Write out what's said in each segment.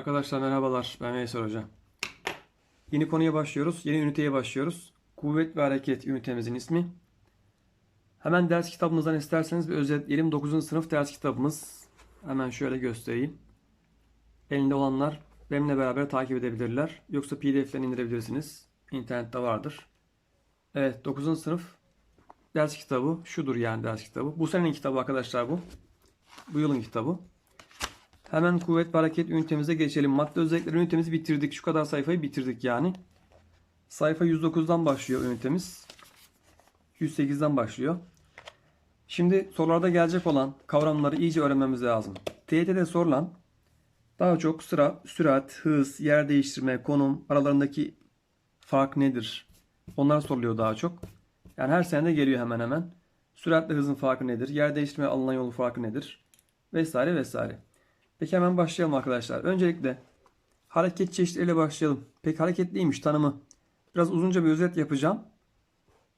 Arkadaşlar merhabalar. Ben Veysel Hoca. Yeni konuya başlıyoruz. Yeni üniteye başlıyoruz. Kuvvet ve hareket ünitemizin ismi. Hemen ders kitabımızdan isterseniz bir özetleyelim. 9. sınıf ders kitabımız. Hemen şöyle göstereyim. Elinde olanlar benimle beraber takip edebilirler. Yoksa pdf'den indirebilirsiniz. İnternette vardır. Evet 9. sınıf ders kitabı. Şudur yani ders kitabı. Bu senenin kitabı arkadaşlar bu. Bu yılın kitabı. Hemen kuvvet ve hareket ünitemize geçelim. Madde özellikleri ünitemizi bitirdik. Şu kadar sayfayı bitirdik yani. Sayfa 109'dan başlıyor ünitemiz. 108'den başlıyor. Şimdi sorularda gelecek olan kavramları iyice öğrenmemiz lazım. TYT'de sorulan daha çok sıra, sürat, hız, yer değiştirme, konum, aralarındaki fark nedir? Onlar soruluyor daha çok. Yani her senede geliyor hemen hemen. Süratle hızın farkı nedir? Yer değiştirme alınan yolu farkı nedir? Vesaire vesaire. Peki hemen başlayalım arkadaşlar. Öncelikle hareket çeşitleriyle başlayalım. Peki hareket neymiş tanımı? Biraz uzunca bir özet yapacağım.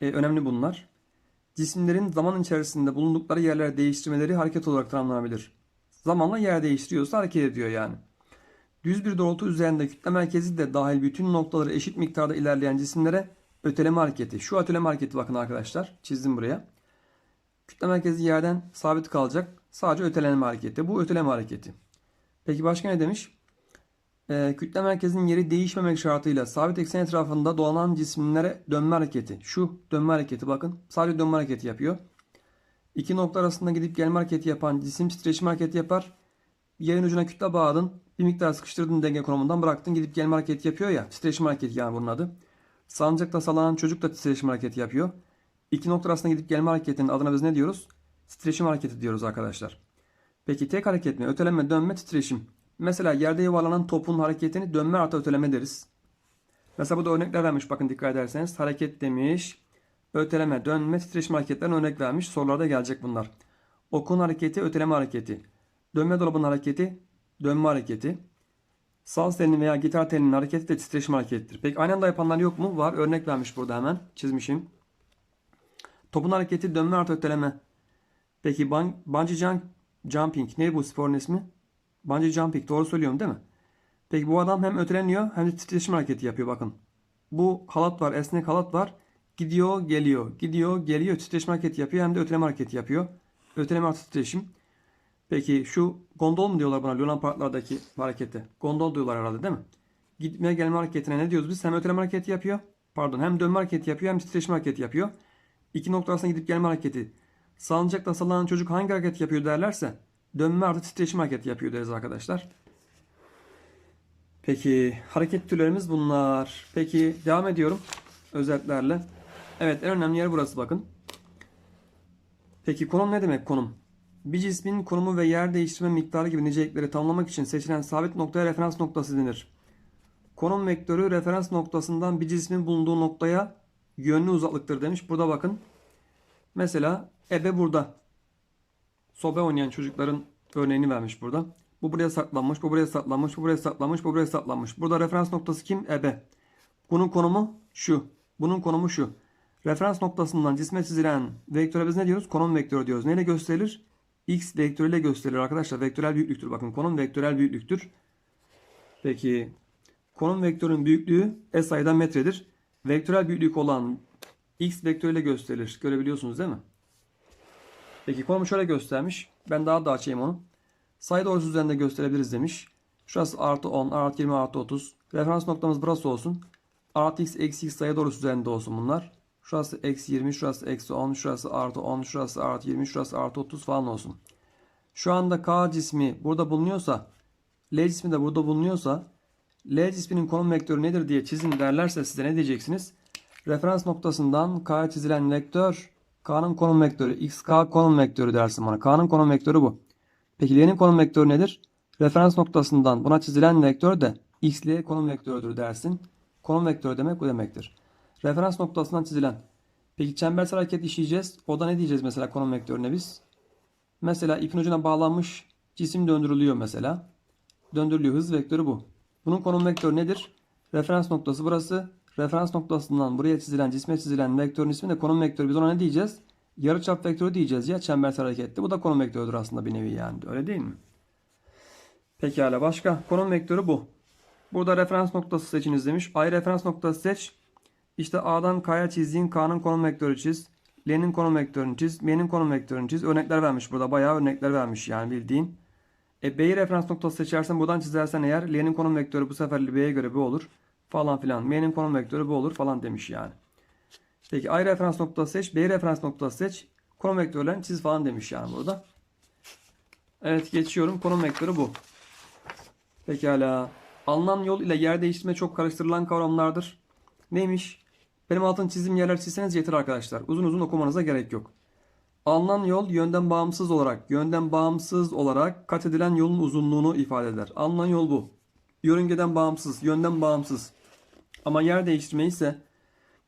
Ee, önemli bunlar. Cisimlerin zaman içerisinde bulundukları yerler değiştirmeleri hareket olarak tanımlanabilir. Zamanla yer değiştiriyorsa hareket ediyor yani. Düz bir doğrultu üzerinde kütle merkezi de dahil bütün noktaları eşit miktarda ilerleyen cisimlere öteleme hareketi. Şu öteleme hareketi bakın arkadaşlar. Çizdim buraya. Kütle merkezi yerden sabit kalacak. Sadece ötelenme hareketi. Bu öteleme hareketi. Peki başka ne demiş? Ee, kütle merkezinin yeri değişmemek şartıyla sabit eksen etrafında dolanan cisimlere dönme hareketi. Şu dönme hareketi bakın. Sadece dönme hareketi yapıyor. İki nokta arasında gidip gelme hareketi yapan cisim titreşim hareketi yapar. Yerin ucuna kütle bağladın. Bir miktar sıkıştırdın denge konumundan bıraktın. Gidip gelme hareketi yapıyor ya. Titreşim hareketi yani bunun adı. Salıncakta sallanan çocuk da titreşim hareketi yapıyor. İki nokta arasında gidip gelme hareketinin adına biz ne diyoruz? Titreşim hareketi diyoruz arkadaşlar. Peki tek hareket mi? Öteleme, dönme, titreşim. Mesela yerde yuvarlanan topun hareketini dönme artı öteleme deriz. Mesela bu da örnekler vermiş bakın dikkat ederseniz. Hareket demiş. Öteleme, dönme, titreşim hareketlerine örnek vermiş. Sorularda gelecek bunlar. Okun hareketi, öteleme hareketi. Dönme dolabının hareketi, dönme hareketi. Saz telinin veya gitar telinin hareketi de titreşim harekettir. Peki aynı anda yapanlar yok mu? Var. Örnek vermiş burada hemen. Çizmişim. Topun hareketi dönme artı öteleme. Peki bungee jump, jumping ne bu sporun ismi? Bungee jumping doğru söylüyorum değil mi? Peki bu adam hem öteleniyor hem de titreşim hareketi yapıyor bakın. Bu halat var esnek halat var. Gidiyor geliyor gidiyor geliyor titreşim hareketi yapıyor hem de öteleme hareketi yapıyor. Öteleme artı titreşim. Peki şu gondol mu diyorlar buna Luna Parklardaki harekete? Gondol diyorlar herhalde değil mi? Gitmeye gelme hareketine ne diyoruz biz? Hem öteleme hareketi yapıyor. Pardon hem dönme hareketi yapıyor hem titreşim hareketi yapıyor. İki nokta gidip gelme hareketi. Salıncakta sallanan çocuk hangi hareket yapıyor derlerse dönme artı titreşim hareketi yapıyor deriz arkadaşlar. Peki hareket türlerimiz bunlar. Peki devam ediyorum özetlerle. Evet en önemli yer burası bakın. Peki konum ne demek konum? Bir cismin konumu ve yer değiştirme miktarı gibi nicelikleri tanımlamak için seçilen sabit noktaya referans noktası denir. Konum vektörü referans noktasından bir cismin bulunduğu noktaya yönlü uzaklıktır demiş. Burada bakın. Mesela ebe burada. Sobe oynayan çocukların örneğini vermiş burada. Bu buraya saklanmış, bu buraya saklanmış, bu buraya saklanmış, bu buraya saklanmış. Burada referans noktası kim? Ebe. Bunun konumu şu. Bunun konumu şu. Referans noktasından cisme çizilen vektöre biz ne diyoruz? Konum vektörü diyoruz. Neyle gösterilir? X vektörüyle gösterilir arkadaşlar. Vektörel büyüklüktür. Bakın konum vektörel büyüklüktür. Peki konum vektörün büyüklüğü S sayıdan metredir. Vektörel büyüklük olan X vektörüyle gösterilir. Görebiliyorsunuz değil mi? Peki konumu şöyle göstermiş. Ben daha da açayım onu. Sayı doğrusu üzerinde gösterebiliriz demiş. Şurası artı 10, artı 20, artı 30. Referans noktamız burası olsun. Artı x, eksi x sayı doğrusu üzerinde olsun bunlar. Şurası eksi 20, şurası eksi 10, şurası artı 10, şurası artı 20, şurası artı 30 falan olsun. Şu anda K cismi burada bulunuyorsa, L cismi de burada bulunuyorsa, L cisminin konum vektörü nedir diye çizin derlerse size ne diyeceksiniz? Referans noktasından K'ya çizilen vektör, K'nın konum vektörü, XK konum vektörü dersin bana. K'nın konum vektörü bu. Peki L'nin konum vektörü nedir? Referans noktasından buna çizilen vektör de XL konum vektörüdür dersin. Konum vektörü demek bu demektir. Referans noktasından çizilen. Peki çembersel hareket işleyeceğiz. O da ne diyeceğiz mesela konum vektörüne biz? Mesela ipin ucuna bağlanmış cisim döndürülüyor mesela. Döndürülüyor. Hız vektörü bu. Bunun konum vektörü nedir? Referans noktası burası. Referans noktasından buraya çizilen, cisme çizilen vektörün ismi de konum vektörü. Biz ona ne diyeceğiz? Yarıçap vektörü diyeceğiz ya çembersel harekette. Bu da konum vektörüdür aslında bir nevi yani. Öyle değil mi? Pekala başka. Konum vektörü bu. Burada referans noktası seçiniz demiş. Ay referans noktası seç. İşte A'dan K'ya çizdiğin K'nın konum vektörü çiz. L'nin konum vektörünü çiz. M'nin konum vektörünü çiz. Örnekler vermiş burada. Bayağı örnekler vermiş yani bildiğin. E, B'yi referans noktası seçersen buradan çizersen eğer L'nin konum vektörü bu sefer B'ye göre bu olur. Falan filan. M'nin konum vektörü bu olur falan demiş yani. Peki A referans noktası seç. B referans noktası seç. Konum vektörlerini çiz falan demiş yani burada. Evet geçiyorum. Konum vektörü bu. Pekala. Alınan yol ile yer değiştirme çok karıştırılan kavramlardır. Neymiş? Benim altın çizdiğim yerler çizseniz yeter arkadaşlar. Uzun uzun okumanıza gerek yok. Alınan yol yönden bağımsız olarak, yönden bağımsız olarak kat edilen yolun uzunluğunu ifade eder. Alınan yol bu. Yörüngeden bağımsız, yönden bağımsız. Ama yer değiştirme ise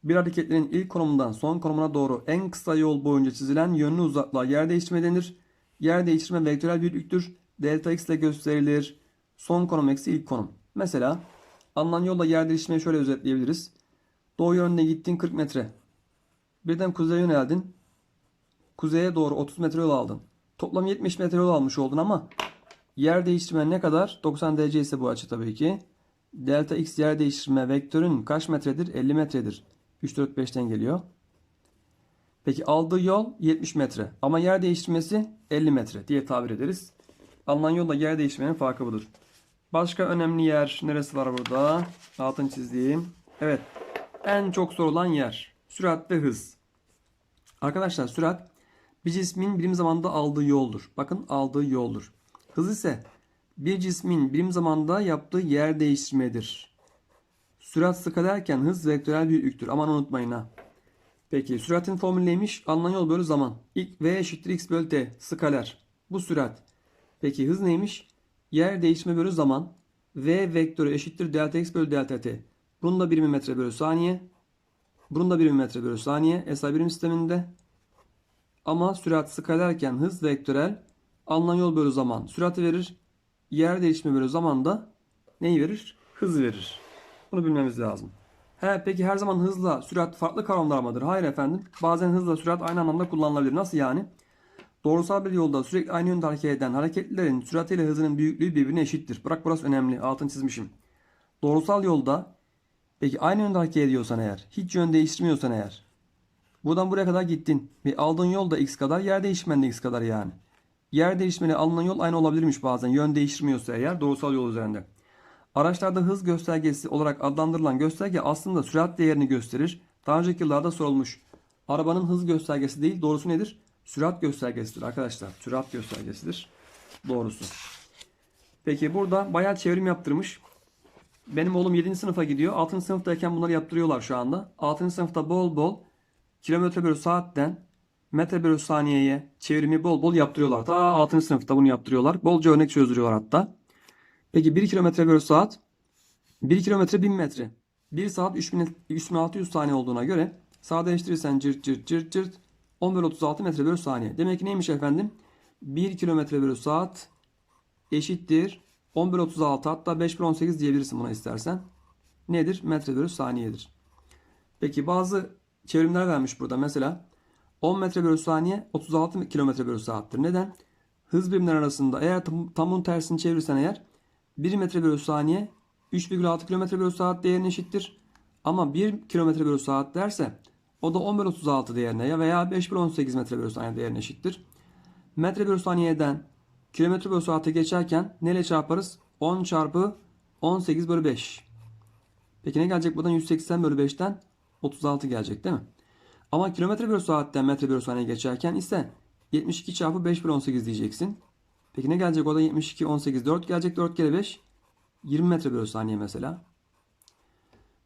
bir hareketlerin ilk konumundan son konumuna doğru en kısa yol boyunca çizilen yönlü uzaklığa yer değiştirme denir. Yer değiştirme vektörel büyüklüktür. Delta x ile gösterilir. Son konum eksi ilk konum. Mesela alınan yolla yer değiştirmeyi şöyle özetleyebiliriz. Doğu yönünde gittin 40 metre. Birden kuzeye yöneldin. Kuzeye doğru 30 metre yol aldın. Toplam 70 metre yol almış oldun ama yer değiştirme ne kadar? 90 derece ise bu açı tabii ki. Delta x yer değiştirme vektörün kaç metredir? 50 metredir. 3, 4, 5'ten geliyor. Peki aldığı yol 70 metre ama yer değiştirmesi 50 metre diye tabir ederiz. Alınan yolla yer değiştirmenin farkı budur. Başka önemli yer neresi var burada? Altın çizdiğim. Evet. En çok sorulan yer. Sürat ve hız. Arkadaşlar sürat bir cismin birim zamanda aldığı yoldur. Bakın aldığı yoldur. Hız ise bir cismin birim zamanda yaptığı yer değiştirmedir. Sürat skalerken hız vektörel büyüklüktür. Aman unutmayın ha. Peki süratin formülü neymiş? Alınan yol bölü zaman. İlk v eşittir x bölü t. Skaler. Bu sürat. Peki hız neymiş? Yer değişme bölü zaman. V vektörü eşittir delta x bölü delta t. Bunun da birimi metre bölü saniye. Bunun da birimi metre bölü saniye. SI birim sisteminde. Ama sürat skalerken hız vektörel. Alınan yol bölü zaman. Süratı verir. Yer değişme bölü zaman da neyi verir? Hız verir. Bunu bilmemiz lazım. He, peki her zaman hızla sürat farklı kavramlar mıdır? Hayır efendim. Bazen hızla sürat aynı anlamda kullanılabilir. Nasıl yani? Doğrusal bir yolda sürekli aynı yönde hareket eden hareketlilerin süratiyle hızının büyüklüğü birbirine eşittir. Bırak burası önemli. Altını çizmişim. Doğrusal yolda peki aynı yönde hareket ediyorsan eğer, hiç yön değiştirmiyorsan eğer, buradan buraya kadar gittin ve aldığın yol da x kadar, yer değişmen de x kadar yani. Yer değişmeli alınan yol aynı olabilirmiş bazen. Yön değiştirmiyorsa eğer doğrusal yol üzerinde. Araçlarda hız göstergesi olarak adlandırılan gösterge aslında sürat değerini gösterir. Daha önceki yıllarda sorulmuş. Arabanın hız göstergesi değil, doğrusu nedir? Sürat göstergesidir arkadaşlar. Sürat göstergesidir. Doğrusu. Peki burada bayağı çevrim yaptırmış. Benim oğlum 7. sınıfa gidiyor. 6. sınıftayken bunları yaptırıyorlar şu anda. 6. sınıfta bol bol kilometre bölü saatten metre bölü saniyeye çevrimi bol bol yaptırıyorlar. Ta 6. sınıfta bunu yaptırıyorlar. Bolca örnek çözdürüyorlar hatta. Peki 1 kilometre bölü saat 1 kilometre 1000 metre. 1 saat 3000, 3600 saniye olduğuna göre sadeleştirirsen cırt cırt cırt cırt 10 bölü 36 metre bölü saniye. Demek ki neymiş efendim? 1 kilometre bölü saat eşittir 10 bölü 36 hatta 5 bölü 18 diyebilirsin buna istersen. Nedir? Metre bölü saniyedir. Peki bazı çevrimler vermiş burada. Mesela 10 metre bölü saniye 36 kilometre bölü saattir. Neden? Hız birimleri arasında eğer tam, tamun tersini çevirirsen eğer 1 metre bölü saniye 3,6 kilometre bölü saat değerine eşittir. Ama 1 kilometre bölü saat derse o da 10 bölü 36 değerine veya 5 bölü 18 metre bölü saniye değerine eşittir. Metre bölü saniyeden kilometre bölü saate geçerken neyle çarparız? 10 çarpı 18 bölü 5. Peki ne gelecek buradan? 180 bölü 5'ten 36 gelecek değil mi? Ama kilometre bölü saatten metre bölü saniye geçerken ise 72 çarpı 5 bölü 18 diyeceksin. Peki ne gelecek? O da 72, 18, 4 gelecek. 4 kere 5. 20 metre bölü saniye mesela.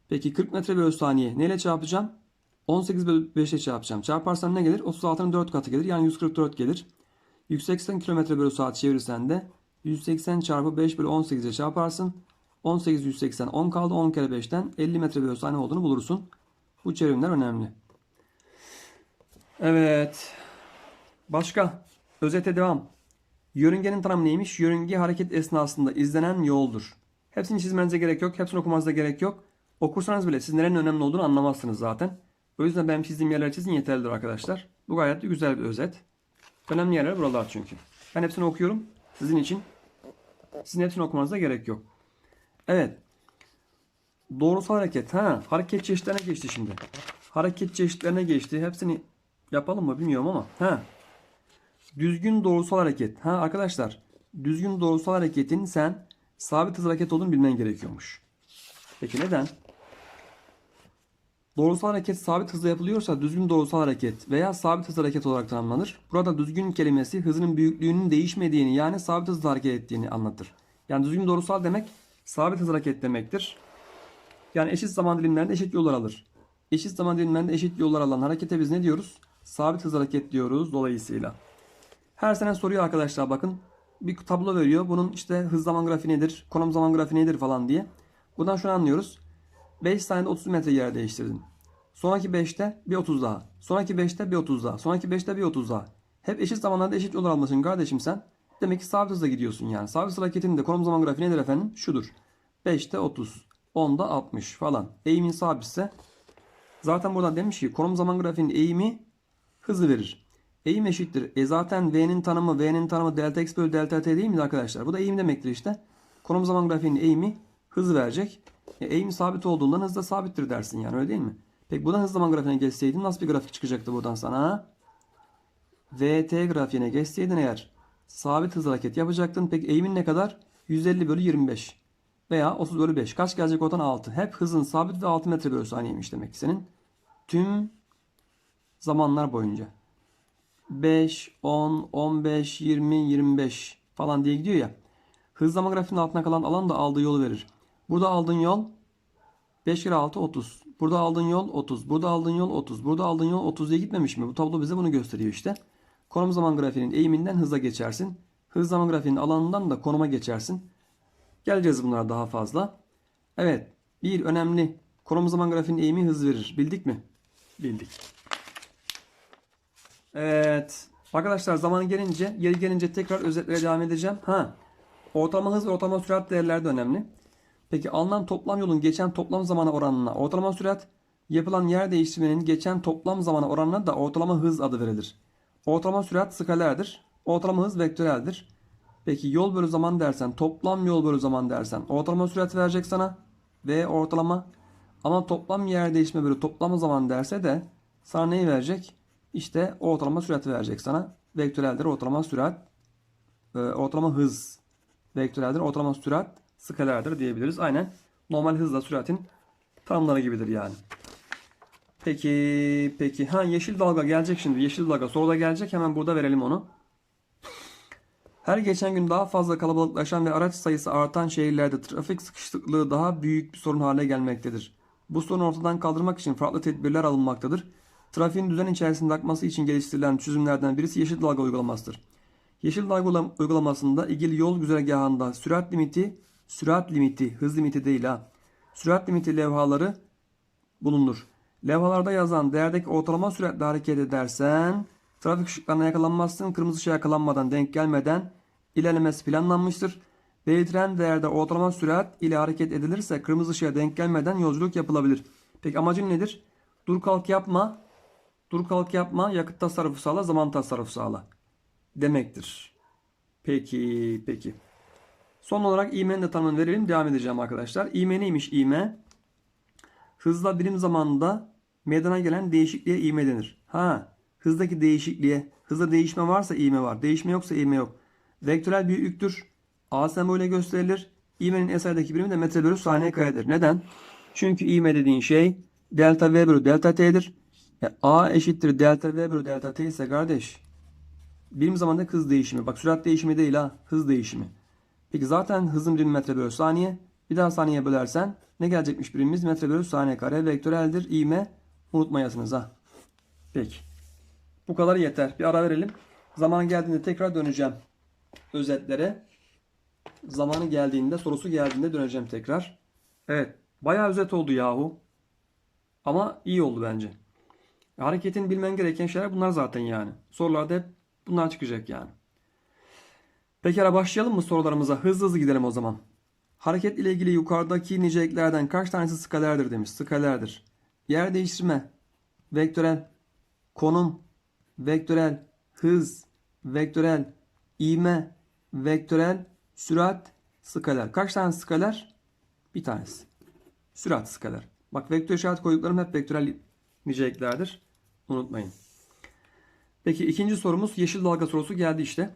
Peki 40 metre bölü saniye neyle çarpacağım? 18 bölü 5 ile çarpacağım. Çarparsam ne gelir? 36'nın 4 katı gelir. Yani 144 gelir. 180 km bölü saat çevirirsen de 180 çarpı 5 bölü 18 ile çarparsın. 18 180 10 kaldı. 10 kere 5'ten 50 metre bölü saniye olduğunu bulursun. Bu çevrimler önemli. Evet. Başka. Özete devam. Yörüngenin tanımı neymiş? Yörünge hareket esnasında izlenen yoldur. Hepsini çizmenize gerek yok. Hepsini okumanıza gerek yok. Okursanız bile siz nerenin önemli olduğunu anlamazsınız zaten. O yüzden benim çizdiğim yerleri çizin yeterlidir arkadaşlar. Bu gayet güzel bir özet. Önemli yerler buralar çünkü. Ben hepsini okuyorum. Sizin için Sizin hepsini okumanıza gerek yok. Evet. Doğrusal hareket. Ha, hareket çeşitlerine geçti şimdi. Hareket çeşitlerine geçti. Hepsini yapalım mı bilmiyorum ama. Ha. Düzgün doğrusal hareket. Ha arkadaşlar, düzgün doğrusal hareketin sen sabit hız hareket olduğunu bilmen gerekiyormuş. Peki neden? Doğrusal hareket sabit hızla yapılıyorsa düzgün doğrusal hareket veya sabit hız hareket olarak tanımlanır. Burada düzgün kelimesi hızının büyüklüğünün değişmediğini yani sabit hızla hareket ettiğini anlatır. Yani düzgün doğrusal demek sabit hız hareket demektir. Yani eşit zaman dilimlerinde eşit yollar alır. Eşit zaman dilimlerinde eşit yollar alan harekete biz ne diyoruz? Sabit hız hareket diyoruz dolayısıyla. Her sene soruyor arkadaşlar bakın. Bir tablo veriyor. Bunun işte hız zaman grafiği nedir, konum zaman grafiği nedir falan diye. Buradan şunu anlıyoruz. 5 saniyede 30 metre yer değiştirdin. Sonraki 5'te bir 30 daha. Sonraki 5'te bir 30 daha. Sonraki 5'te bir 30 daha. Hep eşit zamanlarda eşit yollar almışsın kardeşim sen. Demek ki sabit hızla gidiyorsun yani. Sabit hız hareketinin de konum zaman grafiği nedir efendim? Şudur. 5'te 30. 10'da 60 falan. Eğimin sabitse zaten buradan demiş ki konum zaman grafiğinin eğimi hızı verir. Eğim eşittir. E zaten V'nin tanımı V'nin tanımı delta x bölü delta t değil mi arkadaşlar? Bu da eğim demektir işte. Konum zaman grafiğinin eğimi hızı verecek. E, eğim sabit olduğundan hız da sabittir dersin yani öyle değil mi? Peki buradan hız zaman grafiğine geçseydin nasıl bir grafik çıkacaktı buradan sana? VT grafiğine geçseydin eğer sabit hız hareket yapacaktın. Peki eğimin ne kadar? 150 bölü 25 veya 30 bölü 5. Kaç gelecek oradan 6. Hep hızın sabit ve 6 metre bölü saniyeymiş demek ki senin. Tüm zamanlar boyunca. 5, 10, 15, 20, 25 falan diye gidiyor ya. Hız zaman grafiğinin altına kalan alan da aldığı yolu verir. Burada aldığın yol 5 kere 6 30. Burada aldığın yol 30. Burada aldığın yol 30. Burada aldığın yol 30 diye gitmemiş mi? Bu tablo bize bunu gösteriyor işte. Konum zaman grafiğinin eğiminden hıza geçersin. Hız zaman grafiğinin alanından da konuma geçersin. Geleceğiz bunlara daha fazla. Evet. Bir önemli. Konum zaman grafiğinin eğimi hız verir. Bildik mi? Bildik. Evet. Arkadaşlar zaman gelince, yeri gelince tekrar özetlere devam edeceğim. Ha. Ortalama hız ve ortalama sürat değerleri de önemli. Peki alınan toplam yolun geçen toplam zamana oranına ortalama sürat, yapılan yer değiştirmenin geçen toplam zamana oranına da ortalama hız adı verilir. Ortalama sürat skalerdir. Ortalama hız vektöreldir. Peki yol bölü zaman dersen, toplam yol bölü zaman dersen ortalama sürat verecek sana ve ortalama ama toplam yer değişme bölü toplam zaman derse de sana neyi verecek? İşte ortalama süratı verecek sana. Vektöreldir ortalama sürat, e, ortalama hız vektöreldir ortalama sürat skalerdir diyebiliriz. Aynen normal hızla süratin tanımları gibidir yani. Peki, peki. Ha yeşil dalga gelecek şimdi. Yeşil dalga soruda gelecek. Hemen burada verelim onu. Her geçen gün daha fazla kalabalıklaşan ve araç sayısı artan şehirlerde trafik sıkışıklığı daha büyük bir sorun haline gelmektedir. Bu sorunu ortadan kaldırmak için farklı tedbirler alınmaktadır. Trafiğin düzen içerisinde akması için geliştirilen çözümlerden birisi yeşil dalga uygulamasıdır. Yeşil dalga uygulamasında ilgili yol güzergahında sürat limiti, sürat limiti, hız limiti değil ha. Sürat limiti levhaları bulunur. Levhalarda yazan değerdeki ortalama süratle hareket edersen trafik ışıklarına yakalanmazsın. Kırmızı ışığa yakalanmadan denk gelmeden ilerlemesi planlanmıştır. Belirtilen değerde ortalama sürat ile hareket edilirse kırmızı ışığa denk gelmeden yolculuk yapılabilir. Peki amacın nedir? Dur kalk yapma. Dur kalk yapma. Yakıt tasarrufu sağla, zaman tasarrufu sağla. Demektir. Peki, peki. Son olarak iğmenin de tanımını verelim. Devam edeceğim arkadaşlar. İğme neymiş iğme? Hızla birim zamanında meydana gelen değişikliğe iğme denir. Ha, hızdaki değişikliğe, hızda değişme varsa iğme var. Değişme yoksa iğme yok. Vektörel büyüklüktür. A sembolüyle gösterilir. İğmenin eserdeki birimi de metre bölü saniye karedir. Neden? Çünkü iğme dediğin şey delta V bölü delta T'dir. A eşittir delta V bölü delta T ise kardeş birim zamanda hız değişimi. Bak sürat değişimi değil ha. Hız değişimi. Peki zaten hızın birimi metre bölü saniye. Bir daha saniye bölersen ne gelecekmiş birimimiz? Metre bölü saniye kare. Vektöreldir. İğme unutmayasınız ha. Peki. Bu kadar yeter. Bir ara verelim. Zamanı geldiğinde tekrar döneceğim. Özetlere. Zamanı geldiğinde, sorusu geldiğinde döneceğim tekrar. Evet. Bayağı özet oldu yahu. Ama iyi oldu bence. Hareketin bilmen gereken şeyler bunlar zaten yani. Sorularda hep bunlar çıkacak yani. Pekala başlayalım mı sorularımıza? Hızlı hızlı gidelim o zaman. Hareket ile ilgili yukarıdaki niceliklerden kaç tanesi skalerdir demiş. Skalerdir. Yer değiştirme, vektörel, konum, vektörel, hız, vektörel, ivme, vektörel, sürat, Skaler. Kaç tane skaler? Bir tanesi. Sürat skaler. Bak vektör işaret koyduklarım hep vektörel niceliklerdir. Unutmayın. Peki ikinci sorumuz yeşil dalga sorusu geldi işte.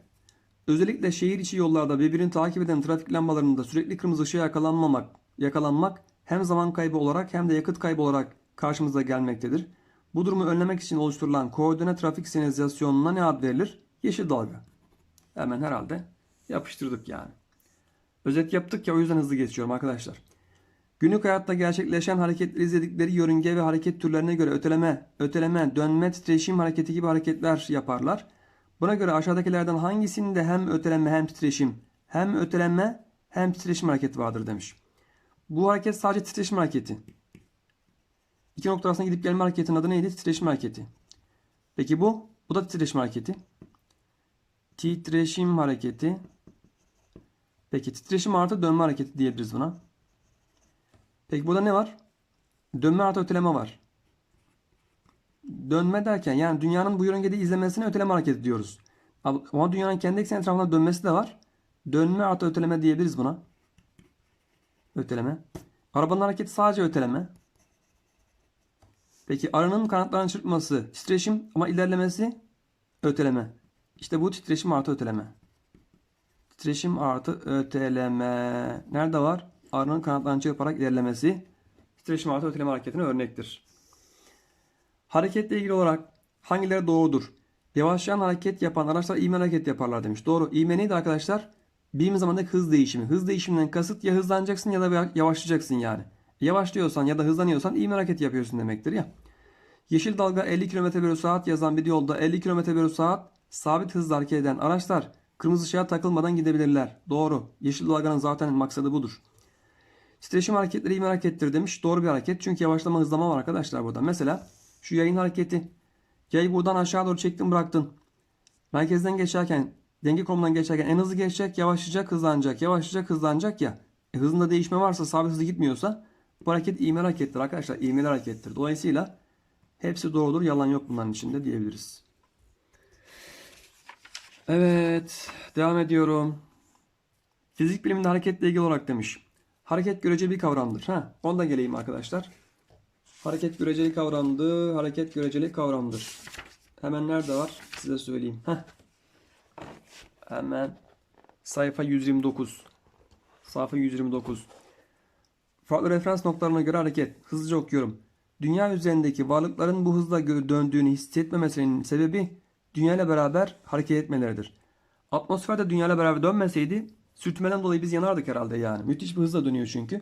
Özellikle şehir içi yollarda birbirini takip eden trafik lambalarında sürekli kırmızı ışığa yakalanmamak, yakalanmak hem zaman kaybı olarak hem de yakıt kaybı olarak karşımıza gelmektedir. Bu durumu önlemek için oluşturulan koordine trafik senalizasyonuna ne ad verilir? Yeşil dalga. Hemen herhalde yapıştırdık yani. Özet yaptık ya o yüzden hızlı geçiyorum arkadaşlar. Günlük hayatta gerçekleşen hareketleri izledikleri yörünge ve hareket türlerine göre öteleme, öteleme, dönme, titreşim hareketi gibi hareketler yaparlar. Buna göre aşağıdakilerden hangisinde hem öteleme hem titreşim, hem öteleme hem titreşim hareketi vardır demiş. Bu hareket sadece titreşim hareketi. İki nokta arasında gidip gelme hareketinin adı neydi? Titreşim hareketi. Peki bu? Bu da titreşim hareketi. Titreşim hareketi. Peki titreşim artı dönme hareketi diyebiliriz buna. Peki burada ne var? Dönme artı öteleme var. Dönme derken yani dünyanın bu yörüngede izlemesine öteleme hareketi diyoruz. Ama dünyanın kendi ekseni etrafında dönmesi de var. Dönme artı öteleme diyebiliriz buna. Öteleme. Arabanın hareketi sadece öteleme. Peki arının kanatlarının çırpması titreşim ama ilerlemesi öteleme. İşte bu titreşim artı öteleme. Titreşim artı öteleme. Nerede var? Arının kanatlarını çırparak ilerlemesi titreşim artı öteleme hareketine örnektir. Hareketle ilgili olarak hangileri doğrudur? Yavaşlayan hareket yapan araçlar ivme hareket yaparlar demiş. Doğru. İvme neydi arkadaşlar? Birim zamandaki hız değişimi. Hız değişiminden kasıt ya hızlanacaksın ya da yavaşlayacaksın yani. Yavaşlıyorsan ya da hızlanıyorsan ivme hareket yapıyorsun demektir ya. Yeşil dalga 50 km bölü saat yazan bir yolda 50 km bölü saat sabit hızla hareket eden araçlar kırmızı ışığa takılmadan gidebilirler. Doğru. Yeşil dalganın zaten maksadı budur. Titreşim hareketleri ivme harekettir demiş. Doğru bir hareket. Çünkü yavaşlama hızlama var arkadaşlar burada. Mesela şu yayın hareketi. Yayı buradan aşağı doğru çektin bıraktın. Merkezden geçerken denge konumundan geçerken en hızlı geçecek, yavaşlayacak, hızlanacak, yavaşlayacak, hızlanacak ya. E, hızında değişme varsa, sabit hızlı gitmiyorsa bu hareket ivme harekettir arkadaşlar. İvmeli harekettir. Dolayısıyla hepsi doğrudur. Yalan yok bunların içinde diyebiliriz. Evet. Devam ediyorum. Fizik biliminde hareketle ilgili olarak demiş. Hareket göreceli bir kavramdır. Ha, onda geleyim arkadaşlar. Hareket göreceli kavramdı. Hareket göreceli kavramdır. Hemen nerede var? Size söyleyeyim. Heh. Hemen sayfa 129. Sayfa 129. Farklı referans noktalarına göre hareket. Hızlıca okuyorum. Dünya üzerindeki varlıkların bu hızla döndüğünü hissetmemesinin sebebi dünya ile beraber hareket etmeleridir. Atmosferde dünya ile beraber dönmeseydi sürtünmeden dolayı biz yanardık herhalde yani. Müthiş bir hızla dönüyor çünkü.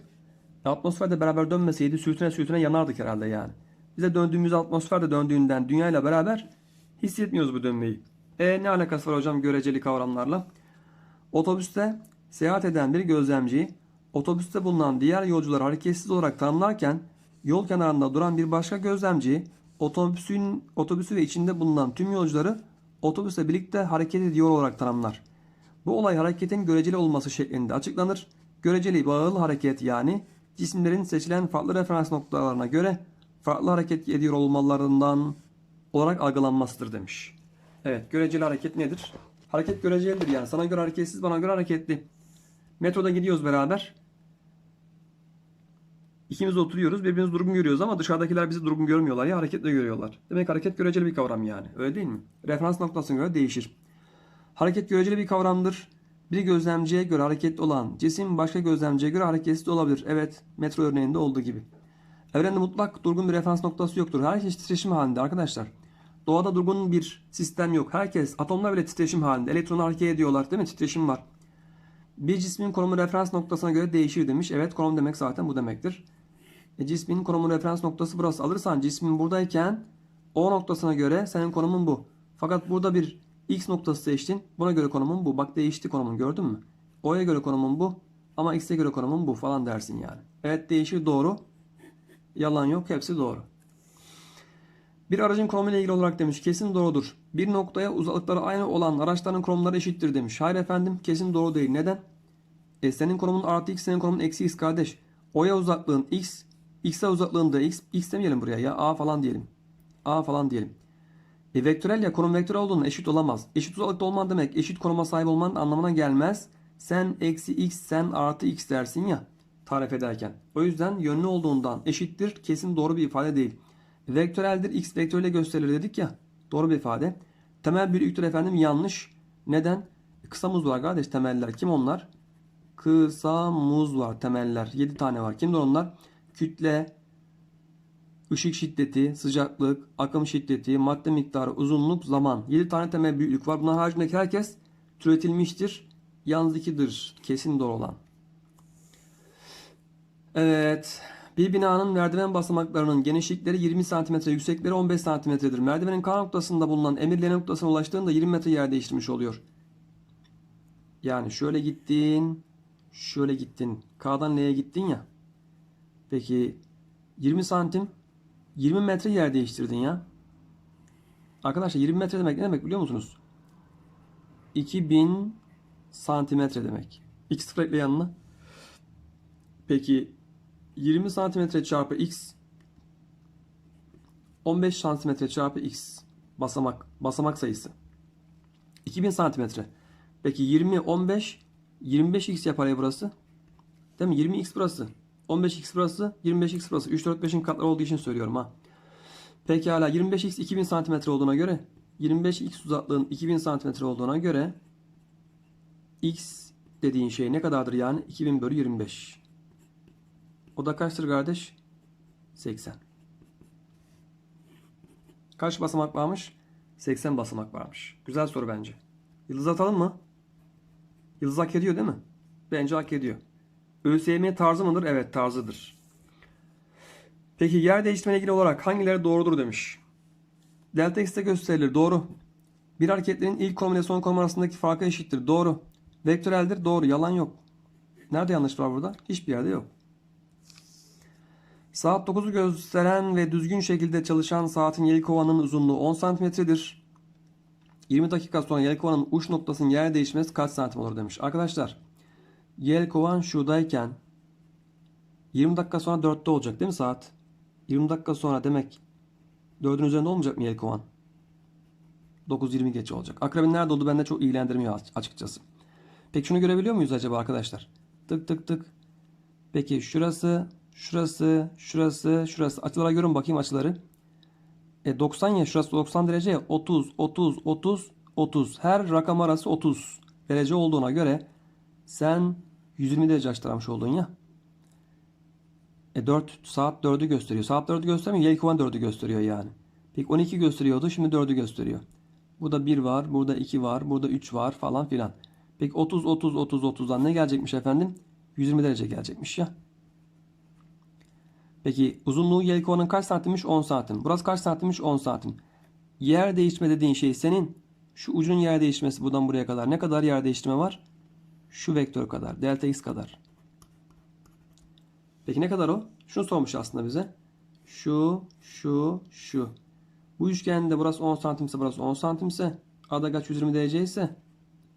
Atmosferde beraber dönmeseydi sürtüne sürtüne yanardık herhalde yani. Bize döndüğümüz atmosferde döndüğünden dünya ile beraber hissetmiyoruz bu dönmeyi. E ne alakası var hocam göreceli kavramlarla? Otobüste seyahat eden bir gözlemci otobüste bulunan diğer yolcuları hareketsiz olarak tanımlarken yol kenarında duran bir başka gözlemci otobüsün otobüsü ve içinde bulunan tüm yolcuları otobüsle birlikte hareket ediyor olarak tanımlar. Bu olay hareketin göreceli olması şeklinde açıklanır. Göreceli bağlı hareket yani cisimlerin seçilen farklı referans noktalarına göre farklı hareket ediyor olmalarından olarak algılanmasıdır demiş. Evet göreceli hareket nedir? Hareket görecelidir yani. Sana göre hareketsiz bana göre hareketli. Metroda gidiyoruz beraber. İkimiz oturuyoruz birbirimizi durgun görüyoruz ama dışarıdakiler bizi durgun görmüyorlar ya hareketle görüyorlar. Demek hareket göreceli bir kavram yani. Öyle değil mi? Referans noktasına göre değişir. Hareket göreceli bir kavramdır. Bir gözlemciye göre hareketli olan cisim başka gözlemciye göre hareketsiz olabilir. Evet metro örneğinde olduğu gibi. Evrende mutlak durgun bir referans noktası yoktur. Herkes titreşim halinde arkadaşlar. Doğada durgun bir sistem yok. Herkes atomlar bile titreşim halinde. Elektronlar hareket ediyorlar değil mi? Titreşim var. Bir cismin konumu referans noktasına göre değişir demiş. Evet konum demek zaten bu demektir. E, cismin konumu referans noktası burası. Alırsan cismin buradayken O noktasına göre senin konumun bu. Fakat burada bir X noktası seçtin. Buna göre konumun bu. Bak değişti konumun gördün mü? O'ya göre konumun bu. Ama X'e göre konumun bu falan dersin yani. Evet değişir doğru. Yalan yok hepsi doğru. Bir aracın konumuyla ilgili olarak demiş kesin doğrudur. Bir noktaya uzaklıkları aynı olan araçların konumları eşittir demiş. Hayır efendim kesin doğru değil. Neden? E senin konumun artı x senin konumun eksi x kardeş. O'ya uzaklığın x, x'e uzaklığın da x. X demeyelim buraya ya a falan diyelim. A falan diyelim. E vektörel ya konum vektörel olduğunda eşit olamaz. Eşit uzaklıkta olman demek eşit konuma sahip olmanın anlamına gelmez. sen eksi x sen artı x dersin ya tarif ederken. O yüzden yönlü olduğundan eşittir kesin doğru bir ifade değil. Vektöreldir x vektörüyle gösterilir dedik ya doğru bir ifade. Temel büyüklüktür efendim yanlış. Neden? Kısa muz var kardeş temeller. Kim onlar? Kısa muz var temeller. 7 tane var. Kimdir onlar? Kütle, ışık şiddeti, sıcaklık, akım şiddeti, madde miktarı, uzunluk, zaman. 7 tane temel büyüklük var. Bunlar haricindeki herkes türetilmiştir. Yalnız ikidir. Kesin doğru olan. Evet. Bir binanın merdiven basamaklarının genişlikleri 20 cm, yüksekleri 15 cm'dir. Merdivenin K noktasında bulunan emir L noktasına ulaştığında 20 metre yer değiştirmiş oluyor. Yani şöyle gittin, şöyle gittin. K'dan L'ye gittin ya. Peki 20 santim 20 metre yer değiştirdin ya. Arkadaşlar 20 metre demek ne demek biliyor musunuz? 2000 santimetre demek. X sıfır ekle yanına. Peki 20 santimetre çarpı x 15 santimetre çarpı x basamak basamak sayısı. 2000 santimetre. Peki 20 15 25x yapar ya burası. Değil mi? 20x burası. 15x burası, 25x burası. 3 4 5'in katları olduğu için söylüyorum ha. Pekala 25x 2000 santimetre olduğuna göre 25x uzaklığın 2000 santimetre olduğuna göre x dediğin şey ne kadardır yani? 2000 bölü 25. O da kaçtır kardeş? 80. Kaç basamak varmış? 80 basamak varmış. Güzel soru bence. Yıldız atalım mı? Yıldız hak ediyor değil mi? Bence hak ediyor. ÖSYM tarzı mıdır? Evet tarzıdır. Peki yer değiştirmeyle ilgili olarak hangileri doğrudur demiş. Delta x'te gösterilir. Doğru. Bir hareketlerin ilk konum ile son konum arasındaki farkı eşittir. Doğru. Vektöreldir. Doğru. Yalan yok. Nerede yanlış var burada? Hiçbir yerde yok. Saat 9'u gösteren ve düzgün şekilde çalışan saatin yelkovanın uzunluğu 10 santimetredir. 20 dakika sonra yelkovanın uç noktasının yer değişmesi kaç santim olur demiş. Arkadaşlar yelkovan şuradayken 20 dakika sonra 4'te olacak değil mi saat? 20 dakika sonra demek 4'ün üzerinde olmayacak mı yelkovan? 9.20 geç olacak. Akrebin nerede olduğu bende çok ilgilendirmiyor açıkçası. Peki şunu görebiliyor muyuz acaba arkadaşlar? Tık tık tık. Peki şurası, şurası, şurası, şurası. Açılara görün bakayım açıları. E 90 ya şurası 90 derece ya 30, 30, 30, 30. Her rakam arası 30 derece olduğuna göre sen 120 derece açtırmış oldun ya. E 4 saat 4'ü gösteriyor. Saat 4'ü göstermiyor. Yelkovan 4'ü gösteriyor yani. Peki 12 gösteriyordu. Şimdi 4'ü gösteriyor. Burada 1 var. Burada 2 var. Burada 3 var falan filan. Peki 30 30 30 30'dan ne gelecekmiş efendim? 120 derece gelecekmiş ya. Peki uzunluğu yelkovanın kaç santimmiş? 10 santim. Burası kaç santimmiş? 10 santim. Yer değiştirme dediğin şey senin şu ucun yer değişmesi buradan buraya kadar. Ne kadar yer değiştirme var? Şu vektör kadar. Delta x kadar. Peki ne kadar o? Şunu sormuş aslında bize. Şu, şu, şu. Bu üçgende burası 10 santimse burası 10 santimse A'da kaç 120 derece ise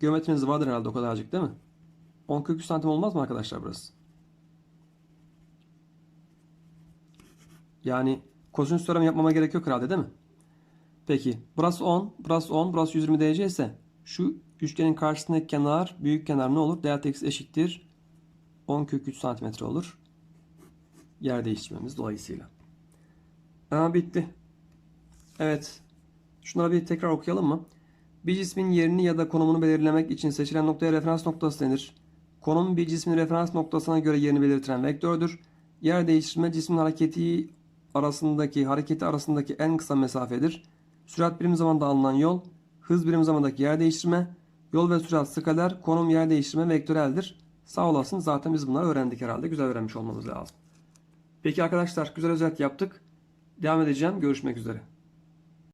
geometriniz vardır herhalde o kadarcık değil mi? 10 kök 3 santim olmaz mı arkadaşlar burası? Yani kosinüs teoremi yapmama gerek yok herhalde değil mi? Peki burası 10, burası 10, burası 120 derece ise şu üçgenin karşısındaki kenar, büyük kenar ne olur? Delta x eşittir 10 kök 3 santimetre olur. Yer değiştirmemiz dolayısıyla. Aa, bitti. Evet. Şunları bir tekrar okuyalım mı? Bir cismin yerini ya da konumunu belirlemek için seçilen noktaya referans noktası denir. Konum bir cismin referans noktasına göre yerini belirtilen vektördür. Yer değiştirme cismin hareketi arasındaki hareketi arasındaki en kısa mesafedir. Sürat birim zamanda alınan yol, hız birim zamandaki yer değiştirme, yol ve sürat skaler, konum yer değiştirme vektöreldir. Sağ olasın zaten biz bunları öğrendik herhalde. Güzel öğrenmiş olmamız lazım. Peki arkadaşlar güzel özet yaptık. Devam edeceğim. Görüşmek üzere.